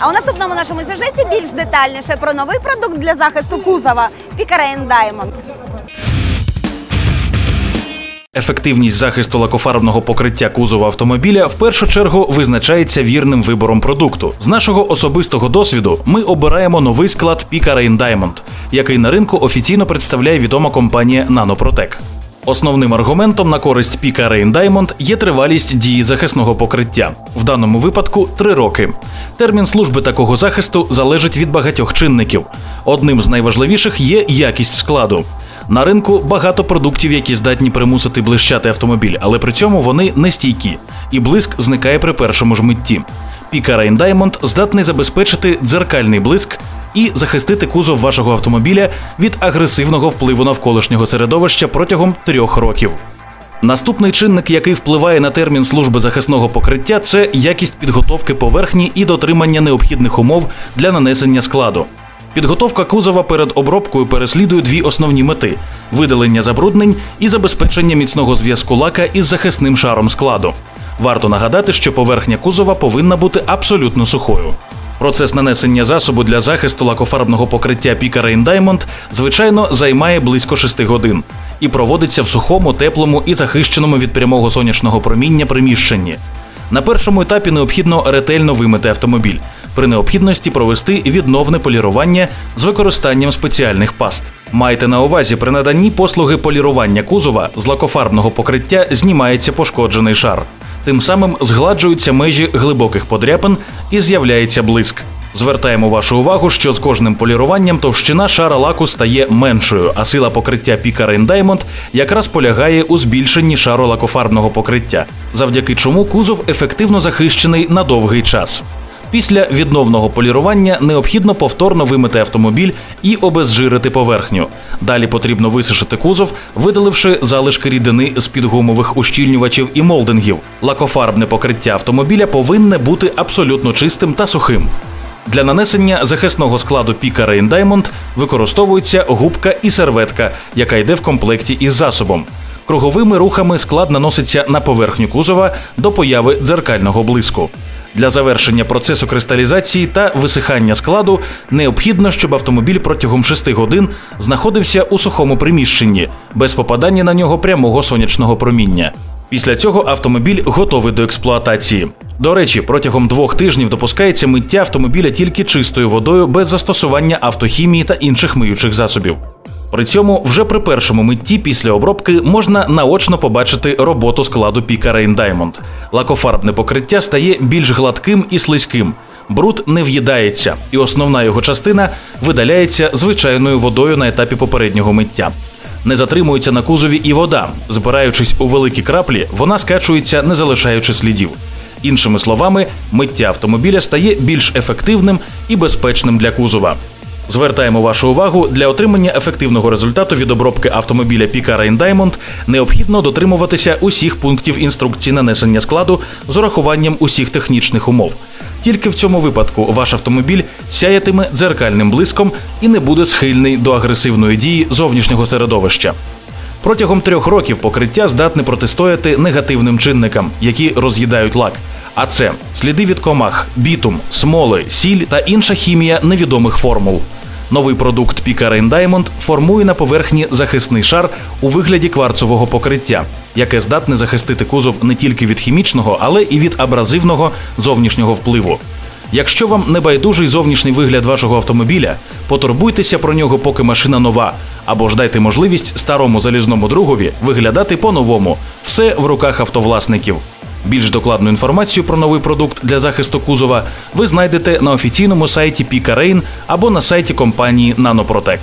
А у наступному нашому сюжеті більш детальніше про новий продукт для захисту кузова Picaray Diamond. Ефективність захисту лакофарбного покриття кузова автомобіля в першу чергу визначається вірним вибором продукту. З нашого особистого досвіду ми обираємо новий склад Picaray Diamond, який на ринку офіційно представляє відома компанія Nanoprotec. Основним аргументом на користь Picaray Diamond є тривалість дії захисного покриття. В даному випадку 3 роки. Термін служби такого захисту залежить від багатьох чинників. Одним з найважливіших є якість складу. На ринку багато продуктів, які здатні примусити блищати автомобіль, але при цьому вони не стійкі, і блиск зникає при першому ж митті. Picaray Diamond здатний забезпечити дзеркальний блиск і захистити кузов вашого автомобіля від агресивного впливу навколишнього середовища протягом трьох років. Наступний чинник, який впливає на термін служби захисного покриття, це якість підготовки поверхні і дотримання необхідних умов для нанесення складу. Підготовка кузова перед обробкою переслідує дві основні мети: видалення забруднень і забезпечення міцного зв'язку лака із захисним шаром складу. Варто нагадати, що поверхня кузова повинна бути абсолютно сухою. Процес нанесення засобу для захисту лакофарбного покриття Picaray Diamond, звичайно, займає близько 6 годин і проводиться в сухому, теплому і захищеному від прямого сонячного проміння приміщенні. На першому етапі необхідно ретельно вимити автомобіль, при необхідності провести відновне полірування з використанням спеціальних паст. Майте на увазі, при наданні послуги полірування кузова з лакофарбного покриття знімається пошкоджений шар. Тим самим згладжуються межі глибоких подряпин і з'являється блиск. Звертаємо вашу увагу, що з кожним поліруванням товщина шара лаку стає меншою, а сила покриття Picaray Diamond якраз полягає у збільшенні шару лакофарбного покриття, завдяки чому кузов ефективно захищений на довгий час. Після відновного полірування необхідно повторно вимити автомобіль і обезжирити поверхню. Далі потрібно висушити кузов, видаливши залишки рідини з під гумових ущільнювачів і молдингів. Лакофарбне покриття автомобіля повинне бути абсолютно чистим та сухим. Для нанесення захисного складу Picaray Diamond використовується губка і серветка, яка йде в комплекті із засобом. Круговими рухами склад наноситься на поверхню кузова до появи дзеркального блиску. Для завершення процесу кристалізації та висихання складу необхідно, щоб автомобіль протягом 6 годин знаходився у сухому приміщенні без попадання на нього прямого сонячного проміння. Після цього автомобіль готовий до експлуатації. До речі, протягом двох тижнів допускається миття автомобіля тільки чистою водою без застосування автохімії та інших миючих засобів. При цьому вже при першому митті після обробки можна наочно побачити роботу складу Picaray Diamond. Лакофарбне покриття стає більш гладким і слизьким. Бруд не в'їдається, і основна його частина видаляється звичайною водою на етапі попереднього миття. Не затримується на кузові і вода. Збираючись у великі краплі, вона скачується, не залишаючи слідів. Іншими словами, миття автомобіля стає більш ефективним і безпечним для кузова. Звертаємо вашу увагу, для отримання ефективного результату від обробки автомобіля Picaray Diamond необхідно дотримуватися усіх пунктів інструкції нанесення складу з урахуванням усіх технічних умов. Тільки в цьому випадку ваш автомобіль сяятиме дзеркальним блиском і не буде схильний до агресивної дії зовнішнього середовища. Протягом трьох років покриття здатне протистояти негативним чинникам, які роз'їдають лак. А це сліди від комах, бітум, смоли, сіль та інша хімія невідомих формул. Новий продукт Picaray Diamond формує на поверхні захисний шар у вигляді кварцового покриття, яке здатне захистити кузов не тільки від хімічного, але і від абразивного зовнішнього впливу. Якщо вам не байдужий зовнішній вигляд вашого автомобіля, потурбуйтеся про нього, поки машина нова, або ж дайте можливість старому залізному другові виглядати по-новому. Все в руках автовласників. Більш докладну інформацію про новий продукт для захисту кузова ви знайдете на офіційному сайті Пікарейн або на сайті компанії Nanoprotec.